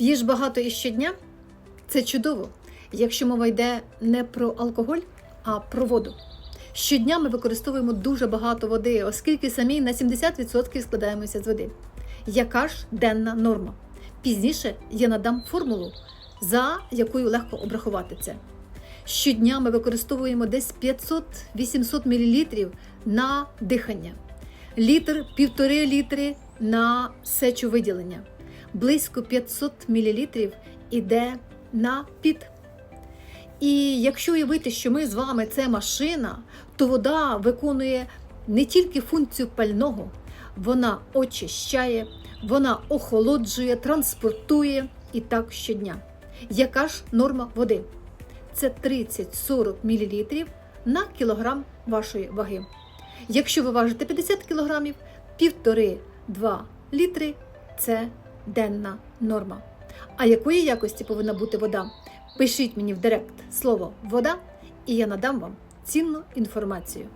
П'єш багато і щодня? Це чудово, якщо мова йде не про алкоголь, а про воду. Щодня ми використовуємо дуже багато води, оскільки самі на 70% складаємося з води. Яка ж денна норма? Пізніше я надам формулу, за якою легко обрахувати це. Щодня ми використовуємо десь 500-800 мл на дихання, літр півтори літри на сечовиділення, близько 500 мл іде на піт. І якщо уявити, що ми з вами це машина, то вода виконує не тільки функцію пального, вона очищає, вона охолоджує, транспортує і так щодня. Яка ж норма води? Це 30-40 мл на кілограм вашої ваги. Якщо ви важите 50 кг, 1,5-2 літри це денна норма. А якої якості повинна бути вода? Пишіть мені в директ слово вода, і я надам вам цінну інформацію.